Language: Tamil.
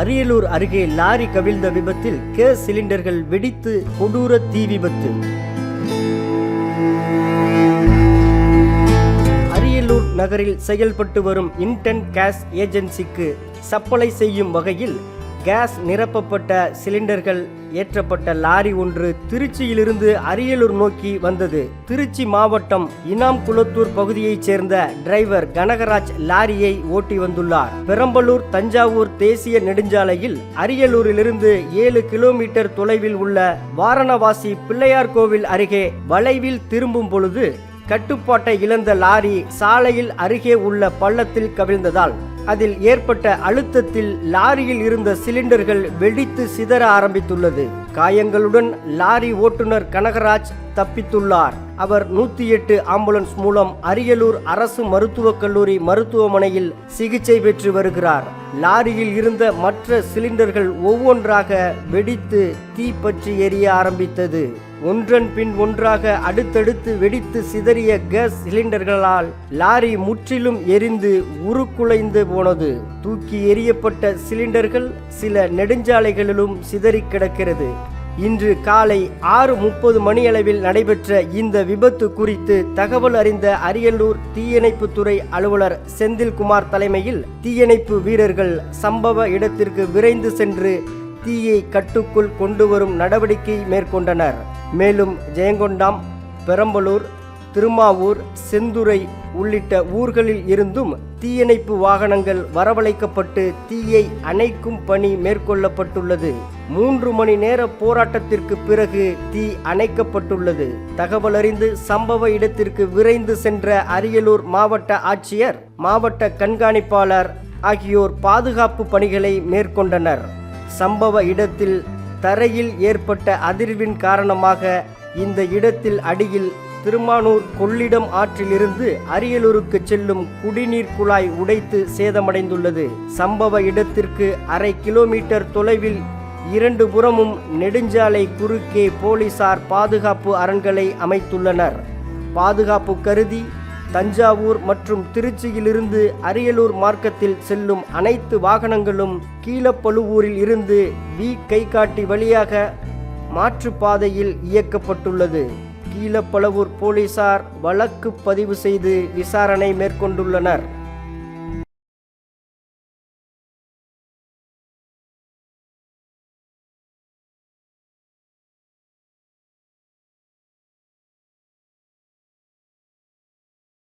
அரியலூர் அருகே லாரி கவிழ்ந்த விபத்தில் கேஸ் சிலிண்டர்கள் வெடித்து கொடூர தீ விபத்து. அரியலூர் நகரில் செயல்பட்டு வரும் இன்டன் கேஸ் ஏஜென்சிக்கு சப்ளை செய்யும் வகையில் கேஸ் நிரப்பப்பட்ட சிலிண்டர்கள் ஏற்றப்பட்ட லாரி ஒன்று திருச்சியிலிருந்து அரியலூர் நோக்கி வந்தது. திருச்சி மாவட்டம் இனாம் குளத்தூர் பகுதியைச் சேர்ந்த டிரைவர் கனகராஜ் லாரியை ஓட்டி வந்துள்ளார். பெரம்பலூர் தஞ்சாவூர் தேசிய நெடுஞ்சாலையில் அரியலூரிலிருந்து ஏழு கிலோமீட்டர் தொலைவில் உள்ள வாரணவாசி பிள்ளையார் கோவில் அருகே வளைவில் திரும்பும் பொழுது கட்டுப்பாட்டை இழந்த லாரி சாலையில் அருகே உள்ள பள்ளத்தில் கவிழ்ந்ததால் அதில் ஏற்பட்ட அழுத்தத்தில் லாரியில் இருந்த சிலிண்டர்கள் வெடித்து சிதற ஆரம்பித்துள்ளது. காயங்களுடன் லாரி ஓட்டுநர் கனகராஜ் தப்பித்துள்ளார். அவர் நூத்தி எட்டு ஆம்புலன்ஸ் மூலம் அரியலூர் அரசு மருத்துவக் கல்லூரி மருத்துவமனையில் சிகிச்சை பெற்று வருகிறார். லாரியில் இருந்த மற்ற சிலிண்டர்கள் ஒவ்வொன்றாக வெடித்து தீப்பற்றி எரிய ஆரம்பித்தது. ஒன்றன் பின் ஒன்றாக அடுத்தடுத்து வெடித்து சிதறிய கேஸ் சிலிண்டர்களால் லாரி முற்றிலும் எரிந்து உருக்குலைந்து போனது. தூக்கி எறியப்பட்ட சிலிண்டர்கள் சில நெடுஞ்சாலைகளிலும் சிதறி கிடக்கிறது. இன்று காலை ஆறு முப்பது மணியளவில் நடைபெற்ற இந்த விபத்து குறித்து தகவல் அறிந்த அரியலூர் தீயணைப்புத்துறை அலுவலர் செந்தில்குமார் தலைமையில் தீயணைப்பு வீரர்கள் சம்பவ இடத்திற்கு விரைந்து சென்று தீயை கட்டுக்குள் கொண்டு வரும் நடவடிக்கை மேற்கொண்டனர். மேலும் ஜெயங்கொண்டாம் பெரம்பலூர் திருமாவூர் செந்துறை உள்ளிட்ட ஊர்களில் இருந்தும் தீயணைப்பு வாகனங்கள் வரவழைக்கப்பட்டு தீயை அணைக்கும் பணி மேற்கொள்ளப்பட்டுள்ளது. மூன்று மணி நேர போராட்டத்திற்கு பிறகு தீ அணைக்கப்பட்டுள்ளது. தகவல் அறிந்து சம்பவ இடத்திற்கு விரைந்து சென்ற அரியலூர் மாவட்ட ஆட்சியர் மாவட்ட கண்காணிப்பாளர் ஆகியோர் பாதுகாப்பு பணிகளை மேற்கொண்டனர். சம்பவ இடத்தில் தரையில் ஏற்பட்ட அதிர்வின் காரணமாக இந்த இடத்தில் அடியில் திருமானூர் கொள்ளிடம் ஆற்றிலிருந்து அரியலூருக்கு செல்லும் குடிநீர் குழாய் உடைத்து சேதமடைந்துள்ளது. சம்பவ இடத்திற்கு அரை கிலோமீட்டர் தொலைவில் இரண்டு புறமும் நெடுஞ்சாலை குறுக்கே போலீசார் பாதுகாப்பு அரண்களை அமைத்துள்ளனர். பாதுகாப்பு கருதி தஞ்சாவூர் மற்றும் திருச்சியிலிருந்து அரியலூர் மார்க்கத்தில் செல்லும் அனைத்து வாகனங்களும் கீழப்பழுவூரில் இருந்து வி கைகாட்டி வழியாக மாற்றுப்பாதையில் இயக்கப்பட்டுள்ளது. கீழப்பளவூர் போலீசார் வழக்கு பதிவு செய்து விசாரணை மேற்கொண்டுள்ளனர்.